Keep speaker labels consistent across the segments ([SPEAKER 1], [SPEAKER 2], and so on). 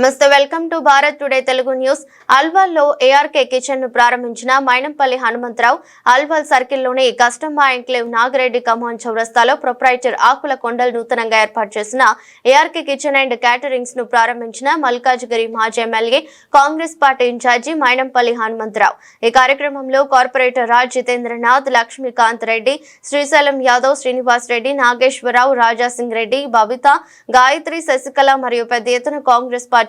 [SPEAKER 1] నమస్తే welcome to Bharat today Telugu news. అల్వాల్లో ARK కిచెన్ను ప్రారంభించిన మైనంపల్లి హనుమంతరావు అల్వాల్ సర్కిల్లోని కస్టమా ఎంక్లేవ్ నాగిరెడ్డి కమాన్ చౌరస్తాలో ప్రొప్రైటర్ ఆకుల కొండలు నూతనంగా ఏర్పాటు చేసిన ఏఆర్కే కిచెన్ అండ్ క్యాటరింగ్స్ను ప్రారంభించిన మల్కాజ్గిరి మాజీ MLA Congress party incharge Mynampally Hanumantharao. ఈ కార్యక్రమంలో కార్పొరేటర్ రాజ్ జితేంద్రనాథ్ లక్ష్మీకాంత్ రెడ్డి శ్రీశైలం యాదవ్ శ్రీనివాస్ రెడ్డి నాగేశ్వరరావు రాజాసింగ్ రెడ్డి బబిత గాయత్రి శశికళ మరియు పెద్ద ఎత్తున కాంగ్రెస్ పార్టీ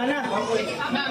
[SPEAKER 2] Anak.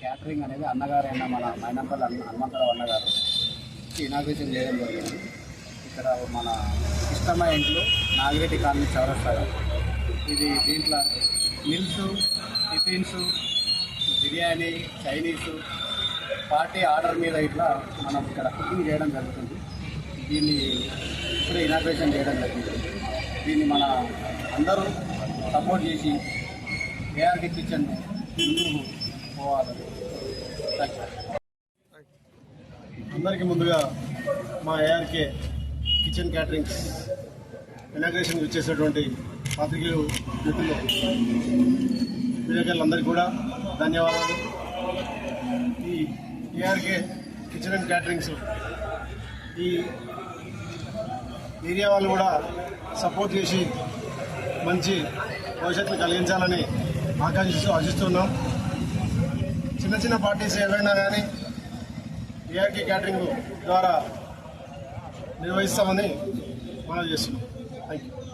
[SPEAKER 2] క్యాటరింగ్ అనేది అన్నగారు మన మైనంపల్లి అన్న హనుమంతరావు అన్నగారు ఇనాగ్రేషన్ చేయడం జరిగింది. ఇక్కడ మన ఇష్టమైన ఇంట్లో నాగిరెడ్డి కాలనీ చౌరస్తాగా ఇది దీంట్లో meals tiffins biryani Chinese party order మీద ఇట్లా మనం ఇక్కడ కుకింగ్ చేయడం జరుగుతుంది. దీన్ని ఇప్పుడే ఇనాగ్రేషన్ చేయడం జరిగింది. దీన్ని మన అందరూ సపోర్ట్ చేసి ఏఆర్కి కిచెన్ ముందుకు పోవాలని థ్యాంక్ యూ
[SPEAKER 3] అందరికీ ముందుగా మా ఏఆర్కే కిచెన్ క్యాటరింగ్స్ ఇనాగ్రేషన్ వచ్చేసినటువంటి పాత్రికేయులు మిత్రులు విలేకరులందరికీ కూడా ధన్యవాదాలు. ఈ ఏఆర్కే కిచెన్ అండ్ క్యాటరింగ్స్ ఈ ఏరియా వాళ్ళు కూడా సపోర్ట్ చేసి మంచి భవిష్యత్తు కలిగించాలని ఆకాంక్షిస్తూ ఆశిస్తున్నాం. చిన్న చిన్న పార్టీస్ ఏవైనా కానీ ఏఆర్కే క్యాటరింగ్ ద్వారా నిర్వహిస్తామని మనం చేస్తున్నాం. Thank you